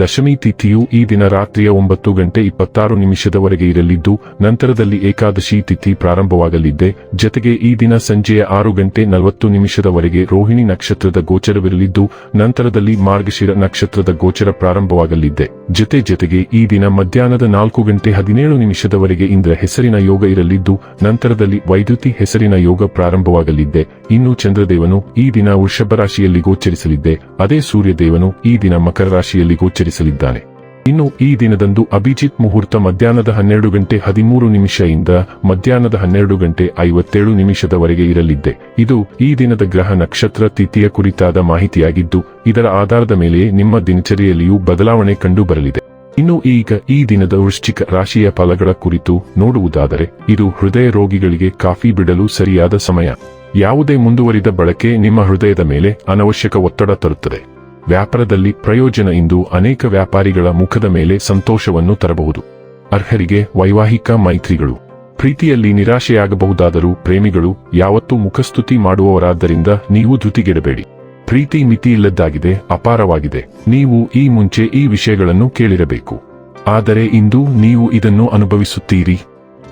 ದಶಮಿ ತಿಥಿಯು ಈ ದಿನ ರಾತ್ರಿಯ ಒಂಬತ್ತು ಗಂಟೆ ಇಪ್ಪತ್ತಾರು ನಿಮಿಷದವರೆಗೆ ಇರಲಿದ್ದು, ನಂತರದಲ್ಲಿ ಏಕಾದಶಿ ತಿಥಿ ಪ್ರಾರಂಭವಾಗಲಿದೆ ಜತೆಗೆ ಈ ದಿನ ಸಂಜೆಯ ಆರು ಗಂಟೆ ನಲವತ್ತು ನಿಮಿಷದವರೆಗೆ ರೋಹಿಣಿ ನಕ್ಷತ್ರದ ಗೋಚರವಿರಲಿದ್ದು, ನಂತರದಲ್ಲಿ ಮಾರ್ಗಶಿರ ನಕ್ಷತ್ರದ ಗೋಚರ ಪ್ರಾರಂಭವಾಗಲಿದೆ ಜತೆ ಜತೆಗೆ ಈ ದಿನ ಮಧ್ಯಾಹ್ನದ ನಾಲ್ಕು ಗಂಟೆ ಹದಿನೇಳು ನಿಮಿಷದವರೆಗೆ ಇಂದ್ರ ಹೆಸರಿನ ಯೋಗ ಇರಲಿದ್ದು, ನಂತರದಲ್ಲಿ ವೈದ್ಯುತಿ ಹೆಸರಿನ ಯೋಗ ಪ್ರಾರಂಭವಾಗಲಿದ್ದೆ. ಇನ್ನು ಚಂದ್ರದೇವನು ಈ ದಿನ ವೃಷಭ ರಾಶಿಯಲ್ಲಿ ಗೋಚರಿಸಲಿದ್ದೆ. ಅದೇ ಸೂರ್ಯದೇವನು ಈ ದಿನ ಮಕರ ರಾಶಿಯಲ್ಲಿ ಗೋಚರಿಸಲಿದ್ದಾನೆ. ಇನ್ನು ಈ ದಿನದಂದು ಅಭಿಜಿತ್ ಮುಹೂರ್ತ ಮಧ್ಯಾಹ್ನದ ಹನ್ನೆರಡು ಗಂಟೆ ಹದಿಮೂರು ನಿಮಿಷದಿಂದ ಮಧ್ಯಾಹ್ನದ ಹನ್ನೆರಡು ಗಂಟೆ ಐವತ್ತೇಳು ನಿಮಿಷದವರೆಗೆ ಇರಲಿದ್ದೆ. ಇದು ಈ ದಿನದ ಗ್ರಹ ನಕ್ಷತ್ರ ತಿಥಿಯ ಕುರಿತಾದ ಮಾಹಿತಿಯಾಗಿದ್ದು, ಇದರ ಆಧಾರದ ಮೇಲೆ ನಿಮ್ಮ ದಿನಚರಿಯಲ್ಲಿಯೂ ಬದಲಾವಣೆ ಕಂಡು ಬರಲಿದೆ ಇನ್ನು ಈಗ ಈ ದಿನದ ವೃಶ್ಚಿಕ ರಾಶಿಯ ಫಲಗಳ ಕುರಿತು ನೋಡುವುದಾದರೆ, ಇದು ಹೃದಯ ರೋಗಿಗಳಿಗೆ ಕಾಫಿ ಬಿಡಲು ಸರಿಯಾದ ಸಮಯ. ಯಾವುದೇ ಮುಂದುವರಿದ ಬಳಕೆ ನಿಮ್ಮ ಹೃದಯದ ಮೇಲೆ ಅನವಶ್ಯಕ ಒತ್ತಡ ತರುತ್ತದೆ. ವ್ಯಾಪಾರದಲ್ಲಿ ಪ್ರಯೋಜನ ಇಂದು ಅನೇಕ ವ್ಯಾಪಾರಿಗಳ ಮುಖದ ಮೇಲೆ ಸಂತೋಷವನ್ನು ತರಬಹುದು. ಅರ್ಹರಿಗೆ ವೈವಾಹಿಕ ಮೈತ್ರಿಗಳು. ಪ್ರೀತಿಯಲ್ಲಿ ನಿರಾಶೆಯಾಗಬಹುದಾದರೂ ಪ್ರೇಮಿಗಳು ಯಾವತ್ತೂ ಮುಖಸ್ತುತಿ ಮಾಡುವವರಾದ್ದರಿಂದ ನೀವು ಧೃತಿಗೆಡಬೇಡಿ. ಪ್ರೀತಿ ಮಿತಿಯಿಲ್ಲದ್ದಾಗಿದೆ ಅಪಾರವಾಗಿದೆ. ನೀವು ಈ ಮುಂಚೆ ಈ ವಿಷಯಗಳನ್ನು ಕೇಳಿರಬೇಕು. ಆದರೆ ಇಂದು ನೀವು ಇದನ್ನು ಅನುಭವಿಸುತ್ತೀರಿ.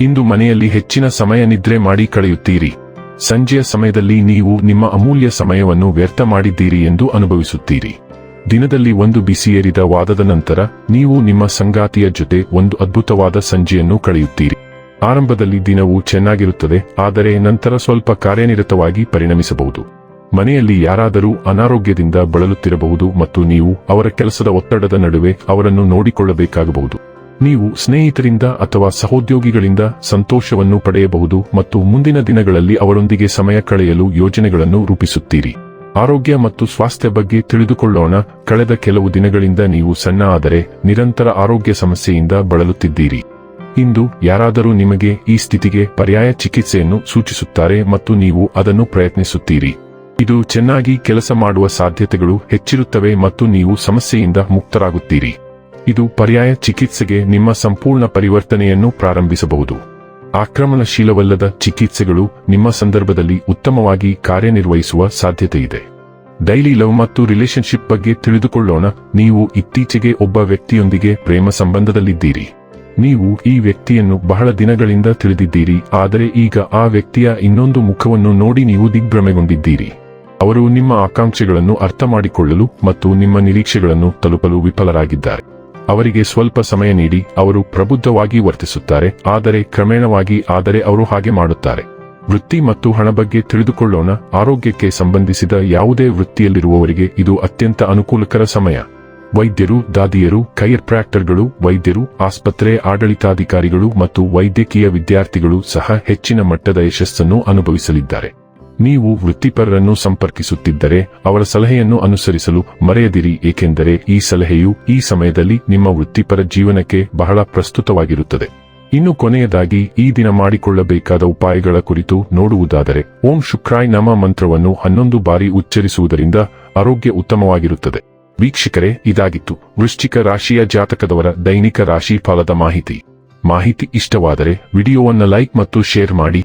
ಇಂದು ಮನೆಯಲ್ಲಿ ಹೆಚ್ಚಿನ ಸಮಯ ನಿದ್ರೆ ಮಾಡಿ ಕಳೆಯುತ್ತೀರಿ. ಸಂಜೆಯ ಸಮಯದಲ್ಲಿ ನೀವು ನಿಮ್ಮ ಅಮೂಲ್ಯ ಸಮಯವನ್ನು ವ್ಯರ್ಥ ಮಾಡಿದ್ದೀರಿ ಎಂದು ಅನುಭವಿಸುತ್ತೀರಿ. ದಿನದಲ್ಲಿ ಒಂದು ಬಿಸಿಯೇರಿದ ವಾದದ ನಂತರ ನೀವು ನಿಮ್ಮ ಸಂಗಾತಿಯ ಜೊತೆ ಒಂದು ಅದ್ಭುತವಾದ ಸಂಜೆಯನ್ನು ಕಳೆಯುತ್ತೀರಿ. ಆರಂಭದಲ್ಲಿ ದಿನವು ಚೆನ್ನಾಗಿರುತ್ತದೆ, ಆದರೆ ನಂತರ ಸ್ವಲ್ಪ ಕಾರ್ಯನಿರತವಾಗಿ ಪರಿಣಮಿಸಬಹುದು. ಮನೆಯಲ್ಲಿ ಯಾರಾದರೂ ಅನಾರೋಗ್ಯದಿಂದ ಬಳಲುತ್ತಿರಬಹುದು ಮತ್ತು ನೀವು ಅವರ ಕೆಲಸದ ಒತ್ತಡದ ನಡುವೆ ಅವರನ್ನು ನೋಡಿಕೊಳ್ಳಬೇಕಾಗಬಹುದು. ನೀವು ಸ್ನೇಹಿತರಿಂದ ಅಥವಾ ಸಹೋದ್ಯೋಗಿಗಳಿಂದ ಸಂತೋಷವನ್ನು ಪಡೆಯಬಹುದು ಮತ್ತು ಮುಂದಿನ ದಿನಗಳಲ್ಲಿ ಅವರೊಂದಿಗೆ ಸಮಯ ಕಳೆಯಲು ಯೋಜನೆಗಳನ್ನು ರೂಪಿಸುತ್ತೀರಿ. ಆರೋಗ್ಯ ಮತ್ತು ಸ್ವಾಸ್ಥ್ಯ ಬಗ್ಗೆ ತಿಳಿದುಕೊಳ್ಳೋಣ. ಕಳೆದ ಕೆಲವು ದಿನಗಳಿಂದ ನೀವು ಸಣ್ಣ ಆದರೆ ನಿರಂತರ ಆರೋಗ್ಯ ಸಮಸ್ಯೆಯಿಂದ ಬಳಲುತ್ತಿದ್ದೀರಿ. ಇಂದು ಯಾರಾದರೂ ನಿಮಗೆ ಈ ಸ್ಥಿತಿಗೆ ಪರ್ಯಾಯ ಚಿಕಿತ್ಸೆಯನ್ನು ಸೂಚಿಸುತ್ತಾರೆ ಮತ್ತು ನೀವು ಅದನ್ನು ಪ್ರಯತ್ನಿಸುತ್ತೀರಿ. ಇದು ಚೆನ್ನಾಗಿ ಕೆಲಸ ಮಾಡುವ ಸಾಧ್ಯತೆಗಳು ಹೆಚ್ಚಿರುತ್ತವೆ ಮತ್ತು ನೀವು ಸಮಸ್ಯೆಯಿಂದ ಮುಕ್ತರಾಗುತ್ತೀರಿ. ಇದು ಪರ್ಯಾಯ ಚಿಕಿತ್ಸೆಗೆ ನಿಮ್ಮ ಸಂಪೂರ್ಣ ಪರಿವರ್ತನೆಯನ್ನು ಪ್ರಾರಂಭಿಸಬಹುದು. ಆಕ್ರಮಣಶೀಲವಲ್ಲದ ಚಿಕಿತ್ಸೆಗಳು ನಿಮ್ಮ ಸಂದರ್ಭದಲ್ಲಿ ಉತ್ತಮವಾಗಿ ಕಾರ್ಯನಿರ್ವಹಿಸುವ ಸಾಧ್ಯತೆಯಿದೆ. ಡೈಲಿ ಲವ್ ಮತ್ತು ರಿಲೇಶನ್ಶಿಪ್ ಬಗ್ಗೆ ತಿಳಿದುಕೊಳ್ಳೋಣ. ನೀವು ಇತ್ತೀಚೆಗೆ ಒಬ್ಬ ವ್ಯಕ್ತಿಯೊಂದಿಗೆ ಪ್ರೇಮ ಸಂಬಂಧದಲ್ಲಿದ್ದೀರಿ. ನೀವು ಈ ವ್ಯಕ್ತಿಯನ್ನು ಬಹಳ ದಿನಗಳಿಂದ ತಿಳಿದಿದ್ದೀರಿ, ಆದರೆ ಈಗ ಆ ವ್ಯಕ್ತಿಯ ಇನ್ನೊಂದು ಮುಖವನ್ನು ನೋಡಿ ನೀವು ದಿಗ್ಭ್ರಮೆಗೊಂಡಿದ್ದೀರಿ. ಅವರು ನಿಮ್ಮ ಆಕಾಂಕ್ಷೆಗಳನ್ನು ಅರ್ಥ ಮಾಡಿಕೊಳ್ಳಲು ಮತ್ತು ನಿಮ್ಮ ನಿರೀಕ್ಷೆಗಳನ್ನು ತಲುಪಲು ವಿಫಲರಾಗಿದ್ದಾರೆ. ಅವರಿಗೆ ಸ್ವಲ್ಪ ಸಮಯ ನೀಡಿ, ಅವರು ಪ್ರಬುದ್ಧವಾಗಿ ವರ್ತಿಸುತ್ತಾರೆ, ಆದರೆ ಕ್ರಮೇಣವಾಗಿ ಆದರೆ ಅವರು ಹಾಗೆ ಮಾಡುತ್ತಾರೆ. ವೃತ್ತಿ ಮತ್ತು ಹಣ ಬಗ್ಗೆ ತಿಳಿದುಕೊಳ್ಳೋಣ, ಆರೋಗ್ಯಕ್ಕೆ ಸಂಬಂಧಿಸಿದ ಯಾವುದೇ ವೃತ್ತಿಯಲ್ಲಿರುವವರಿಗೆ ಇದು ಅತ್ಯಂತ ಅನುಕೂಲಕರ ಸಮಯ. ವೈದ್ಯರು, ದಾದಿಯರು ಕೈರ್ಪ್ರಾಕ್ಟರ್ಗಳು ವೈದ್ಯರು, ಆಸ್ಪತ್ರೆ ಆಡಳಿತಾಧಿಕಾರಿಗಳು ಮತ್ತು ವೈದ್ಯಕೀಯ ವಿದ್ಯಾರ್ಥಿಗಳು ಸಹ ಹೆಚ್ಚಿನ ಮಟ್ಟದ ಯಶಸ್ಸನ್ನು ಅನುಭವಿಸಲಿದ್ದಾರೆ. ನೀವು ವೃತ್ತಿಪರರನ್ನು ಸಂಪರ್ಕಿಸುತ್ತಿದ್ದರೆ ಅವರ ಸಲಹೆಯನ್ನು ಅನುಸರಿಸಲು ಮರೆಯದಿರಿ, ಏಕೆಂದರೆ ಈ ಸಲಹೆಯು ಈ ಸಮಯದಲ್ಲಿ ನಿಮ್ಮ ವೃತ್ತಿಪರ ಜೀವನಕ್ಕೆ ಬಹಳ ಪ್ರಸ್ತುತವಾಗಿರುತ್ತದೆ. ಇನ್ನು ಕೊನೆಯದಾಗಿ, ಈ ದಿನ ಮಾಡಿಕೊಳ್ಳಬೇಕಾದ ಉಪಾಯಗಳ ಕುರಿತು ನೋಡುವುದಾದರೆ, ಓಂ ಶುಕ್ರಾಯ್ ನಮ ಮಂತ್ರವನ್ನು ಹನ್ನೊಂದು ಬಾರಿ ಉಚ್ಚರಿಸುವುದರಿಂದ ಆರೋಗ್ಯ ಉತ್ತಮವಾಗಿರುತ್ತದೆ. ವೀಕ್ಷಕರೇ, ಇದಾಗಿತ್ತು. ವೃಶ್ಚಿಕ ರಾಶಿಯ ಜಾತಕದವರ ದೈನಿಕ ರಾಶಿ ಫಲದ ಮಾಹಿತಿ. ಮಾಹಿತಿ ಇಷ್ಟವಾದರೆ ವಿಡಿಯೋವನ್ನು ಲೈಕ್ ಮತ್ತು ಶೇರ್ ಮಾಡಿ.